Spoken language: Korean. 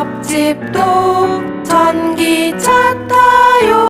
옆집도 전기차 타